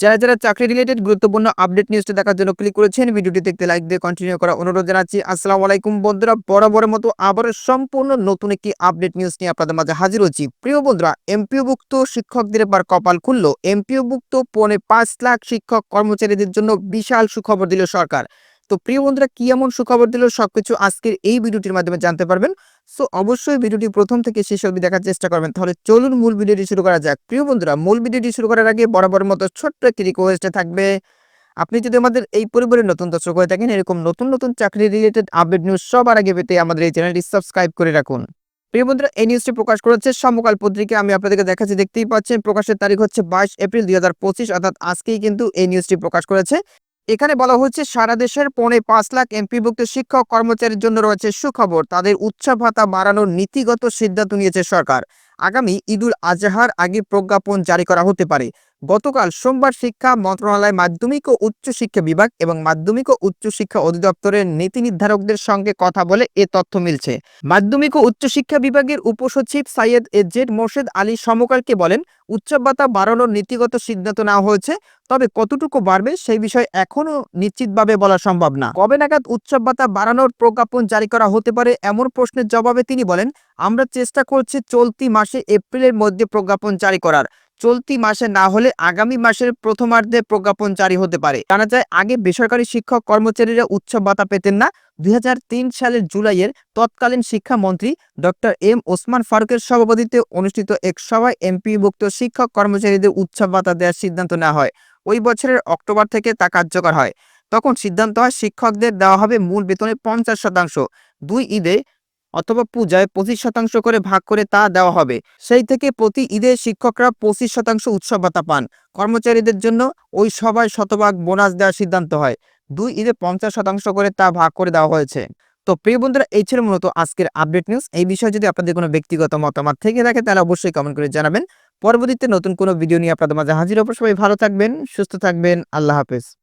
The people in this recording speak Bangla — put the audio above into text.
যারা যারা চাকরি রিলেটেড গুরুত্বপূর্ণ আপডেট নিউজটা দেখার জন্য ক্লিক করেছেন, ভিডিওটি দেখতে লাইক দিয়ে কন্টিনিউ করা অনুরোধ জানাচ্ছি। আসসালামু আলাইকুম বন্ধুরা, বরাবরের মতো আবার সম্পূর্ণ নতুন একটি আপডেট নিউজ নিয়ে আপনাদের মাঝে হাজির হচ্ছি। প্রিয় বন্ধুরা এমপিওভুক্ত শিক্ষকদের এবার কপাল খুললো। এমপিওভুক্ত পৌনে পাঁচ লাখ শিক্ষক কর্মচারীদের জন্য বিশাল সুখবর দিল সরকার। তো প্রিয় বন্ধুরা, কি এমন সুখবর দিল সবকিছু আজকের এই ভিডিওটির মাধ্যমে জানতে পারবেন। সো অবশ্যই ভিডিওটি প্রথম থেকে শেষ অবধি দেখার চেষ্টা করবেন। তাহলে চলুন মূল ভিডিওটি শুরু করা যাক। প্রিয় বন্ধুরা, মূল ভিডিওটি শুরু করার আগে বরাবর মতো ছোট্ট একটি রিকোয়েস্টে থাকবে, আপনি যদি আমাদের এই পরিবারের নতুন দর্শক হয়ে থাকেন, এরকম নতুন নতুন চাকরি রিলেটেড আপডেট নিউজ সবার আগে পেতে আমাদের এই চ্যানেলটি সাবস্ক্রাইব করে রাখুন। প্রিয় বন্ধুরা, এই নিউজটি প্রকাশ করেছে সমকাল পত্রিকা। আমি আপনাদেরকে দেখাচ্ছি, দেখতেই পাচ্ছেন, প্রকাশের তারিখ হচ্ছে বাইশ এপ্রিল দুই হাজার পঁচিশ, অর্থাৎ আজকেই কিন্তু এই নিউজটি প্রকাশ করেছে। এখানে বলা হচ্ছে সারা দেশের পৌনে পাঁচ লাখ এমপিভুক্ত শিক্ষক কর্মচারীর জন্য রয়েছে সুখবর। তাদের উৎসাহ ভাতা বাড়ানোর নীতিগত সিদ্ধান্ত নিয়েছে সরকার। আগামী ঈদুল আজহার আগে প্রজ্ঞাপন জারি করা হতে পারে। গতকাল সোমবার শিক্ষা মন্ত্রণালয় মাধ্যমিক ও উচ্চ শিক্ষা বিভাগ এবং মাধ্যমিক ও উচ্চ শিক্ষা অধিদপ্তরের নীতি নির্ধারকদের সঙ্গে কথা বলে এ তথ্য মিলছে। মাধ্যমিক ও উচ্চ শিক্ষা বিভাগের উপসচিব সাইয়েদ এ জেড মোর্শেদ আলী সমকালকে বলেন, উচ্চ ভাতা বাড়ানোর নীতিগত সিদ্ধান্ত নেওয়া হয়েছে, তবে কতটুকু বাড়বে সেই বিষয়ে এখনও নিশ্চিতভাবে বলা সম্ভব না। কবে নাগাদ উৎসব ভাতা বাড়ানোর প্রজ্ঞাপন জারি করা হতে পারে এমন প্রশ্নের জবাবে তিনি বলেন আমরা চেষ্টা করছি চলতি মাসে এপ্রিলের মধ্যে প্রজ্ঞাপন জারি করার। চলতি মাসে না হলে আগামী মাসের প্রথমার্ধে প্রজ্ঞাপন জারি হতে পারে। জানা যায়, আগে বেসরকারি শিক্ষক কর্মচারীরা উৎসব ভাতা পেতেন না। দু হাজার তিন সালের জুলাইয়ের তৎকালীন শিক্ষামন্ত্রী ডক্টর এম. ওসমান ফারুকের সভাপতিত্বে অনুষ্ঠিত এক সভায় এমপিভুক্ত শিক্ষক কর্মচারীদের উৎসব ভাতা দেওয়ার সিদ্ধান্ত নেওয়া হয়। ওই বছরের অক্টোবর থেকে তা কার্যকর হয়। তখন সিদ্ধান্ত হয়, শিক্ষকদের দেওয়া হবে মূল বেতনের পঞ্চাশ শতাংশ। দুই ঈদে অথবা পূজায় পঁচিশ শতাংশ করে ভাগ করে তা দেওয়া হবে। সেই থেকে প্রতি ঈদে শিক্ষকরা পঁচিশ শতাংশ উৎসব ভাতা পান। কর্মচারীদের জন্য ওই সবাই শতভাগ বোনাস দেওয়ার সিদ্ধান্ত হয়। দুই ঈদে পঞ্চাশ শতাংশ করে তা ভাগ করে দেওয়া হয়েছে। তো প্রিয় বন্ধুরা, এই ছিল মূলত আজকের আপডেট নিউজ। এই বিষয়ে যদি আপনাদের কোনো ব্যক্তিগত মতামত থেকে থাকে, তাহলে অবশ্যই কমেন্ট করে জানাবেন। পরবর্তীতে নতুন কোনো ভিডিও নিয়ে আপনাদের মাঝে হাজির সবাই ভালো থাকবেন, সুস্থ থাকবেন। আল্লাহ হাফেজ।